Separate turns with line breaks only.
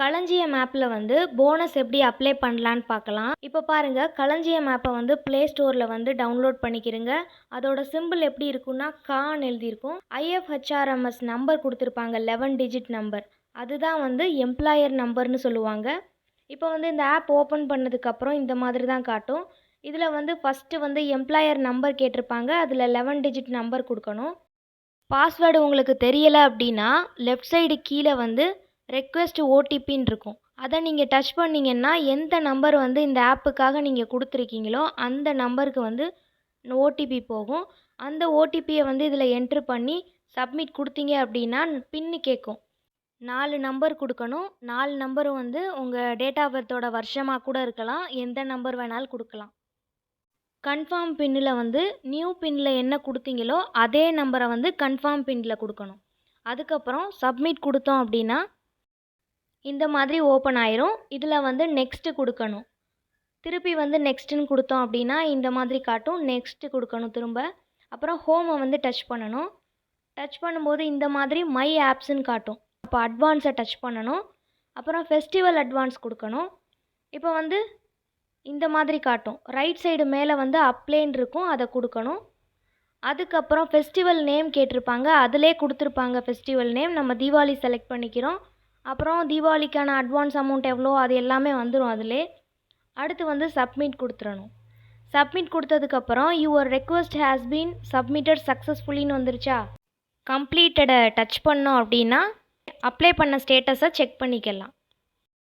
களஞ்சியம் ஆப்பில் வந்து போனஸ் எப்படி அப்ளை பண்ணலான்னு பார்க்கலாம். இப்போ பாருங்கள் களஞ்சியம் ஆப்பை வந்து ப்ளே ஸ்டோரில் வந்து டவுன்லோட் பண்ணிக்கிறங்க அதோட சிம்பிள் எப்படி இருக்குன்னா கான் எழுதியிருக்கும். ஐஎஃப்ஹெச்ஆர்எம்எஸ் நம்பர் கொடுத்துருப்பாங்க லெவன் டிஜிட் நம்பர் அதுதான் வந்து எம்ப்ளாயர் நம்பர்னு சொல்லுவாங்க. இப்போ வந்து இந்த ஆப் ஓப்பன் பண்ணதுக்கப்புறம் இந்த மாதிரி தான் காட்டும். இதில் வந்து ஃபஸ்ட்டு வந்து எம்ப்ளாயர் நம்பர் கேட்டிருப்பாங்க அதில் லெவன் டிஜிட் நம்பர் கொடுக்கணும். பாஸ்வேர்டு உங்களுக்கு தெரியலை அப்படின்னா லெஃப்ட் சைடு கீழே வந்து ரெக்வெஸ்ட் ஓடிபின்னு இருக்கும். அதை நீங்கள் டச் பண்ணிங்கன்னா எந்த நம்பர் வந்து இந்த ஆப்புக்காக நீங்கள் கொடுத்துருக்கீங்களோ அந்த நம்பருக்கு வந்து ஓடிபி போகும். அந்த ஓடிபியை வந்து இதில் என்ட்ரு பண்ணி சப்மிட் கொடுத்தீங்க அப்படின்னா பின்னு கேட்கும். நாலு நம்பர் கொடுக்கணும். நாலு நம்பரும் வந்து உங்கள் டேட் ஆஃப் பர்த்தோட வருஷமாக கூட இருக்கலாம். எந்த நம்பர் வேணாலும் கொடுக்கலாம். கன்ஃபார்ம் பின்னில் வந்து நியூ பின்னில் என்ன கொடுத்தீங்களோ அதே நம்பரை வந்து கன்ஃபார்ம் பின்னில் கொடுக்கணும். அதுக்கப்புறம் சப்மிட் கொடுத்தோம் அப்படின்னா இந்த மாதிரி ஓப்பன் ஆயிரும். இதில் வந்து நெக்ஸ்ட்டு கொடுக்கணும். திருப்பி வந்து நெக்ஸ்ட்டுன்னு கொடுத்தோம் அப்படின்னா இந்த மாதிரி காட்டும். நெக்ஸ்ட்டு கொடுக்கணும் திரும்ப. அப்புறம் ஹோமை வந்து டச் பண்ணணும். டச் பண்ணும்போது இந்த மாதிரி மை ஆப்ஸ்ன்னு காட்டும். அப்போ அட்வான்ஸை டச் பண்ணணும். அப்புறம் ஃபெஸ்டிவல் அட்வான்ஸ் கொடுக்கணும். இப்போ வந்து இந்த மாதிரி காட்டும். ரைட் சைடு மேலே வந்து அப்ளேன் இருக்கும் அதை கொடுக்கணும். அதுக்கப்புறம் ஃபெஸ்டிவல் நேம் கேட்டிருப்பாங்க அதிலே கொடுத்துருப்பாங்க ஃபெஸ்டிவல் நேம் நம்ம தீபாவளி செலக்ட் பண்ணிக்கிறோம். அப்புறம் தீபாவளிக்கான அட்வான்ஸ் அமௌண்ட் எவ்வளோ அது எல்லாமே வந்துடும் அதிலே. அடுத்து வந்து சப்மிட் கொடுத்துடணும் சப்மிட் கொடுத்ததுக்கப்புறம் your request has been submitted சக்ஸஸ்ஃபுல்லின்னு வந்துருச்சா? கம்ப்ளீட்டடை டச் பண்ணோம் அப்படின்னா அப்ளை பண்ண ஸ்டேட்டஸை செக் பண்ணிக்கலாம்.